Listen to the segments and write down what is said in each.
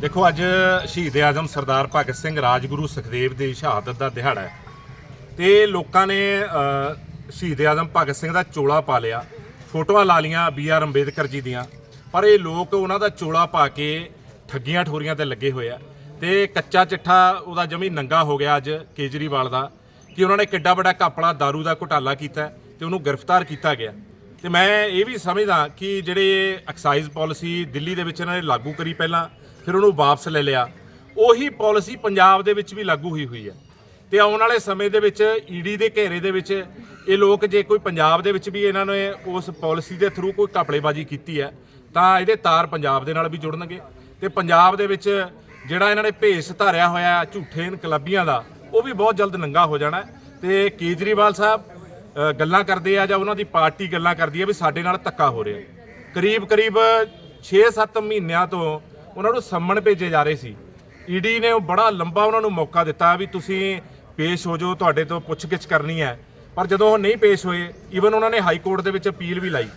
ਦੇਖੋ, ਅੱਜ ਸ਼ਹੀਦ ਆਜ਼ਮ ਸਰਦਾਰ ਭਗਤ ਸਿੰਘ ਰਾਜਗੁਰੂ ਸੁਖਦੇਵ ਦੀ ਸ਼ਹਾਦਤ ਦਾ ਦਿਹਾੜਾ ਹੈ। ਤੇ ਲੋਕਾਂ ਨੇ ਸ਼ਹੀਦ ਆਜ਼ਮ ਭਗਤ ਸਿੰਘ ਦਾ ਚੋਲਾ ਪਾ ਲਿਆ। ਫੋਟੋਆਂ ਲਾ ਲੀਆਂ ਬੀ ਆਰ ਅੰਬੇਦਕਰ ਜੀ ਦੀਆਂ। ਪਰ ਇਹ ਲੋਕ ਉਹਨਾਂ ਦਾ ਚੋਲਾ ਪਾ ਕੇ ਠੱਗੀਆਂ ਠੋਰੀਆਂ ਤੇ ਲੱਗੇ ਹੋਏ ਆ। ਤੇ ਕੱਚਾ ਚਿੱਠਾ ਉਹਦਾ ਜਮੀ ਨੰਗਾ ਹੋ ਗਿਆ ਅੱਜ ਕੇਜਰੀਵਾਲ ਦਾ, ਕਿ ਉਹਨਾਂ ਨੇ ਕਿੱਡਾ ਵੱਡਾ ਕਾਪੜਾ दारू ਦਾ ਘੁਟਾਲਾ ਕੀਤਾ ਹੈ ਤੇ ਉਹਨੂੰ ਗ੍ਰਿਫਤਾਰ ਕੀਤਾ ਗਿਆ। ਤੇ ਮੈਂ ਇਹ ਵੀ ਸਮਝਦਾ ਕਿ ਜਿਹੜੇ ਐਕਸਾਈਜ਼ ਪਾਲਿਸੀ ਦਿੱਲੀ ਦੇ ਵਿੱਚ ਇਹਨਾਂ ਨੇ ਲਾਗੂ ਕਰੀ ਪਹਿਲਾਂ ਫਿਰ ਉਹਨੂੰ ਵਾਪਸ ਲੈ ਲਿਆ। ਉਹੀ ਪਾਲਿਸੀ ਪੰਜਾਬ ਦੇ ਵਿੱਚ ਵੀ ਲਾਗੂ ਹੋਈ ਹੋਈ ਹੈ। ਤੇ ਆਉਣ ਵਾਲੇ ਸਮੇਂ ਦੇ ਵਿੱਚ ਈਡੀ ਦੇ ਘੇਰੇ ਦੇ ਵਿੱਚ ਇਹ ਲੋਕ ਜੇ ਕੋਈ ਪੰਜਾਬ ਦੇ ਵਿੱਚ ਵੀ ਇਹਨਾਂ ਨੇ ਉਸ ਪਾਲਿਸੀ ਦੇ ਥਰੂ ਕੋਈ ਘਪਲੇਬਾਜ਼ੀ ਕੀਤੀ ਹੈ, ਤਾਂ ਇਹਦੇ ਤਾਰ ਪੰਜਾਬ ਦੇ ਨਾਲ ਵੀ ਜੁੜਨਗੇ। ਤੇ ਪੰਜਾਬ ਦੇ ਵਿੱਚ ਜਿਹੜਾ ਇਹਨਾਂ ਨੇ ਭੇਸ ਧਾਰਿਆ ਹੋਇਆ ਝੂਠੇ ਇਨਕਲਾਬੀਆਂ ਦਾ, ਉਹ ਵੀ ਬਹੁਤ ਜਲਦ ਨੰਗਾ ਹੋ ਜਾਣਾ ਹੈ। ਤੇ ਕੇਜਰੀਵਾਲ ਸਾਹਿਬ ਗੱਲਾਂ ਕਰਦੇ ਆ ਜਾਂ ਉਹਨਾਂ ਦੀ ਪਾਰਟੀ ਗੱਲਾਂ ਕਰਦੀ ਆ ਵੀ ਸਾਡੇ ਨਾਲ ਧੱਕਾ ਹੋ ਰਿਹਾ ਕਰੀਬ ਕਰੀਬ 6-7 ਮਹੀਨਿਆਂ ਤੋਂ ਉਹਨਾਂ ਨੂੰ ਸੰਮਣ ਭੇਜੇ ਜਾ ਰਹੇ ਸੀ। ਈਡੀ ਨੇ ਉਹ ਬੜਾ ਲੰਬਾ ਉਹਨਾਂ ਨੂੰ ਮੌਕਾ ਦਿੱਤਾ ਵੀ ਤੁਸੀਂ ਪੇਸ਼ ਹੋ ਜਾਓ, ਤੁਹਾਡੇ ਤੋਂ ਪੁੱਛਗਿੱਛ ਕਰਨੀ ਹੈ। ਪਰ ਜਦੋਂ ਉਹ ਨਹੀਂ ਪੇਸ਼ ਹੋਏ ਈਵਨ ਉਹਨਾਂ ਨੇ ਹਾਈ ਕੋਰਟ ਦੇ ਵਿੱਚ ਅਪੀਲ ਵੀ ਲਾਈ।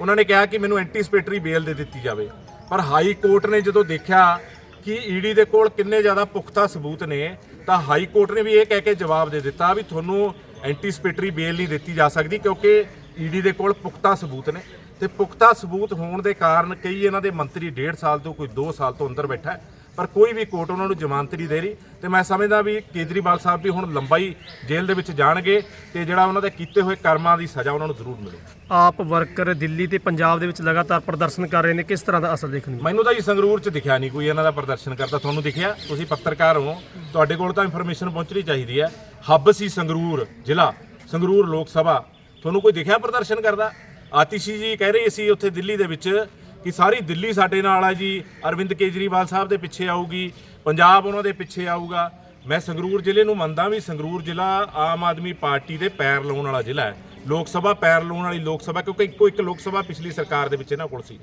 ਉਹਨਾਂ ਨੇ ਕਿਹਾ ਕਿ ਮੈਨੂੰ ਐਂਟੀਸਪੇਟਰੀ ਬੇਲ ਦੇ ਦਿੱਤੀ ਜਾਵੇ। ਪਰ ਹਾਈ ਕੋਰਟ ਨੇ ਜਦੋਂ ਦੇਖਿਆ ਕਿ ਈਡੀ ਦੇ ਕੋਲ ਕਿੰਨੇ ਜ਼ਿਆਦਾ ਪੁਖਤਾ ਸਬੂਤ ਨੇ, ਤਾਂ ਹਾਈ ਕੋਰਟ ਨੇ ਵੀ ਇਹ ਕਹਿ ਕੇ ਜਵਾਬ ਦੇ ਦਿੱਤਾ ਵੀ ਤੁਹਾਨੂੰ ਐਂਟੀਸਪੇਟਰੀ ਬੇਲ ਨਹੀਂ ਦਿੱਤੀ ਜਾ ਸਕਦੀ ਕਿਉਂਕਿ ਈਡੀ ਦੇ ਕੋਲ ਪੁਖਤਾ ਸਬੂਤ ਨੇ। ਤੇ ਪੁਖਤਾ ਸਬੂਤ ਹੋਣ ਦੇ ਕਾਰਨ ਕਈ ਇਹਨਾਂ ਦੇ ਮੰਤਰੀ 1.5 ਸਾਲ ਤੋਂ ਕੋਈ 2 ਸਾਲ ਤੋਂ ਅੰਦਰ ਬੈਠਾ ਹੈ ਪਰ ਕੋਈ ਵੀ ਕੋਰਟ ਉਹਨਾਂ ਨੂੰ ਜ਼ਮਾਨਤ ਨਹੀਂ ਦੇ ਰਹੀ। ਤੇ ਮੈਂ ਸਮਝਦਾ ਵੀ ਕੇਜਰੀਵਾਲ ਸਾਹਿਬ ਵੀ ਹੁਣ ਲੰਬਾਈ ਜੇਲ੍ਹ ਦੇ ਵਿੱਚ ਜਾਣਗੇ ਤੇ ਜਿਹੜਾ ਉਹਨਾਂ ਦੇ ਕੀਤੇ ਹੋਏ ਕਰਮਾਂ ਦੀ ਸਜ਼ਾ ਉਹਨਾਂ ਨੂੰ ਜ਼ਰੂਰ ਮਿਲੇ ਆਪ ਵਰਕਰ ਦਿੱਲੀ ਤੇ ਪੰਜਾਬ ਦੇ ਵਿੱਚ ਲਗਾਤਾਰ ਪ੍ਰਦਰਸ਼ਨ ਕਰ ਰਹੇ ਨੇ ਕਿਸ ਤਰ੍ਹਾਂ ਦਾ ਅਸਰ ਦੇਖਣ ਨੂੰ? ਮੈਨੂੰ ਤਾਂ ਜੀ ਸੰਗਰੂਰ 'ਚ ਦਿਖਿਆ ਨਹੀਂ ਕੋਈ ਇਹਨਾਂ ਦਾ ਪ੍ਰਦਰਸ਼ਨ ਕਰਦਾ ਤੁਹਾਨੂੰ ਦਿਖਿਆ? ਤੁਸੀਂ ਪੱਤਰਕਾਰ ਹੋ ਤੁਹਾਡੇ ਕੋਲ ਤਾਂ ਇਨਫੋਰਮੇਸ਼ਨ ਪਹੁੰਚਣੀ ਚਾਹੀਦੀ ਹੈ। ਹੱਬ ਸੀ ਸੰਗਰੂਰ ਜ਼ਿਲ੍ਹਾ ਸੰਗਰੂਰ ਲੋਕ ਸਭਾ ਤੁਹਾਨੂੰ ਕੋਈ ਦਿਖਿਆ ਪ੍ਰਦਰਸ਼ਨ ਕਰਦਾ? ਆਤਿਸ਼ੀ ਜੀ ਕਹਿ ਰਹੇ ਸੀ ਉੱਥੇ ਦਿੱਲੀ ਦੇ ਵਿੱਚ ਕਿ ਸਾਰੀ ਦਿੱਲੀ ਸਾਡੇ ਨਾਲ ਆ ਜੀ, ਅਰਵਿੰਦ ਕੇਜਰੀਵਾਲ ਸਾਹਿਬ ਦੇ ਪਿੱਛੇ ਆਊਗੀ, ਪੰਜਾਬ ਉਹਨਾਂ ਦੇ ਪਿੱਛੇ ਆਊਗਾ। ਮੈਂ ਸੰਗਰੂਰ ਜ਼ਿਲ੍ਹੇ ਨੂੰ ਮੰਨਦਾ ਵੀ ਸੰਗਰੂਰ ਜ਼ਿਲ੍ਹਾ ਆਮ ਆਦਮੀ ਪਾਰਟੀ ਦੇ ਪੈਰ ਲਾਉਣ ਵਾਲਾ ਜ਼ਿਲ੍ਹਾ ਹੈ। ਲੋਕ ਸਭਾ ਪੈਰ ਲਾਉਣ ਵਾਲੀ ਲੋਕ ਸਭਾ, ਕਿਉਂਕਿ ਇੱਕੋ ਇੱਕ ਲੋਕ ਸਭਾ ਪਿਛਲੀ ਸਰਕਾਰ ਦੇ ਵਿੱਚ ਇਹਨਾਂ ਕੋਲ ਸੀ।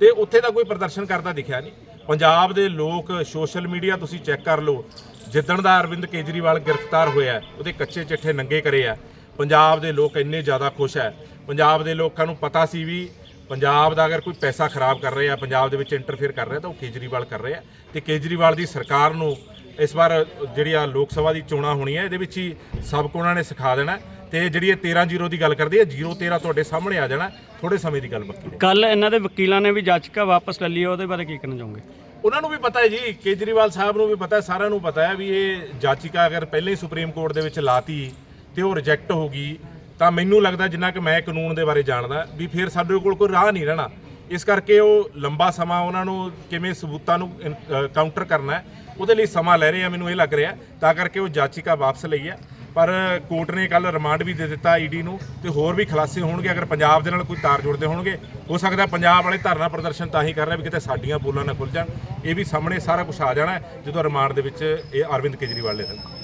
ਤੇ ਉੱਥੇ ਤਾਂ ਕੋਈ ਪ੍ਰਦਰਸ਼ਨ ਕਰਦਾ ਦਿਖਿਆ ਨਹੀਂ। ਪੰਜਾਬ ਦੇ ਲੋਕ ਸੋਸ਼ਲ ਮੀਡੀਆ ਤੁਸੀਂ ਚੈੱਕ ਕਰ ਲਓ, ਜਿੱਦਣ ਦਾ ਅਰਵਿੰਦ ਕੇਜਰੀਵਾਲ ਗ੍ਰਿਫਤਾਰ ਹੋਇਆ, ਉਹਦੇ ਕੱਚੇ ਚਿੱਠੇ ਨੰਗੇ ਕਰੇ ਆ। ਪੰਜਾਬ ਦੇ ਲੋਕ ਇੰਨੇ ਜ਼ਿਆਦਾ ਖੁਸ਼ ਹੈ। ਪੰਜਾਬ ਦੇ ਲੋਕਾਂ ਨੂੰ ਪਤਾ ਸੀ ਵੀ ਪੰਜਾਬ ਦਾ ਅਗਰ ਕੋਈ ਪੈਸਾ ਖਰਾਬ ਕਰ ਰਿਹਾ ਪੰਜਾਬ ਦੇ ਵਿੱਚ ਇੰਟਰਫੇਅਰ ਕਰ ਰਿਹਾ ਤਾਂ ਉਹ ਕੇਜਰੀਵਾਲ ਕਰ ਰਿਹਾ ਤੇ ਕੇਜਰੀਵਾਲ ਦੀ ਸਰਕਾਰ ਨੂੰ ਇਸ ਵਾਰ ਜਿਹੜੀ ਆ ਲੋਕ ਸਭਾ ਦੀ ਚੋਣਾਂ ਹੋਣੀਆਂ ਇਹਦੇ ਵਿੱਚ ਹੀ ਸਬਕ ਉਹਨਾਂ ਨੇ ਸਿਖਾ ਦੇਣਾ। ਹੈ। ਤੇ ਜਿਹੜੀ ਇਹ 13-0 ਦੀ ਗੱਲ ਕਰਦੇ ਆ 0-13 ਤੁਹਾਡੇ ਸਾਹਮਣੇ ਆ ਜਾਣਾ ਥੋੜੇ ਸਮੇਂ ਦੀ ਗੱਲ ਬਾਕੀ ਹੈ ਕੱਲ ਇਹਨਾਂ ਦੇ ਵਕੀਲਾਂ ਨੇ ਵੀ ਜਾਚਕਾ ਵਾਪਸ ਲੈ ਲਈ ਹੈ, ਉਹਦੇ ਬਾਰੇ ਕੀ ਕਹਿਣਾ ਚਾਹੋਗੇ? ਉਹਨਾਂ ਨੂੰ ਵੀ ਪਤਾ ਹੈ ਜੀ ਕੇਜਰੀਵਾਲ ਸਾਹਿਬ ਨੂੰ ਵੀ ਪਤਾ ਹੈ ਸਾਰਿਆਂ ਨੂੰ ਪਤਾ ਹੈ ਵੀ ਇਹ ਜਾਚਿਕਾ ਅਗਰ ਪਹਿਲਾਂ ਹੀ ਸੁਪਰੀਮ ਕੋਰਟ ਦੇ ਵਿੱਚ ਲਾਤੀ ਤੇ ਉਹ ਰਿਜੈਕਟ ਹੋ ਗਈ, ਤਾਂ ਮੈਨੂੰ ਲੱਗਦਾ ਜਿੰਨਾ ਕਿ ਮੈਂ ਕਾਨੂੰਨ ਦੇ ਬਾਰੇ ਜਾਣਦਾ ਵੀ ਫਿਰ ਸਾਡੇ ਕੋਲ ਕੋਈ ਰਾਹ ਨਹੀਂ ਰਹਿਣਾ। ਇਸ ਕਰਕੇ ਉਹ ਲੰਬਾ ਸਮਾਂ ਉਹਨਾਂ ਨੂੰ ਕਿਵੇਂ ਸਬੂਤਾਂ ਨੂੰ ਕਾਊਂਟਰ ਕਰਨਾ ਉਹਦੇ ਲਈ ਸਮਾਂ ਲੈ ਰਹੇ ਆ, ਮੈਨੂੰ ਇਹ ਲੱਗ ਰਿਹਾ। ਤਾਂ ਕਰਕੇ ਉਹ ਜਾਚਿਕਾ ਵਾਪਸ ਲਈ ਹੈ ਪਰ ਕੋਰਟ ਨੇ ਕੱਲ ਰਿਮਾਂਡ ਵੀ ਦੇ ਦਿੱਤਾ ਈਡੀ ਨੂੰ ਤੇ ਹੋਰ ਵੀ ਖੁਲਾਸੇ ਹੋਣਗੇ। ਅਗਰ ਪੰਜਾਬ ਦੇ ਨਾਲ ਕੋਈ ਤਾਰ ਜੁੜਦੇ ਹੋਣਗੇ, ਹੋ ਸਕਦਾ ਪੰਜਾਬ ਵਾਲੇ ਧਰਨਾ ਪ੍ਰਦਰਸ਼ਨ ਤਾਂ ਹੀ ਕਰ ਰਹੇ ਵੀ ਕਿਤੇ ਸਾਡੀਆਂ ਬੋਲਾਂ ਨਾ ਖੁੱਲ ਜਾਣ। ਇਹ ਵੀ ਸਾਹਮਣੇ ਸਾਰਾ ਕੁਝ ਆ ਜਾਣਾ ਜਦੋਂ ਰਿਮਾਂਡ ਦੇ ਵਿੱਚ ਇਹ ਅਰਵਿੰਦ ਕੇਜਰੀਵਾਲ ਲੈ ਲੈਣ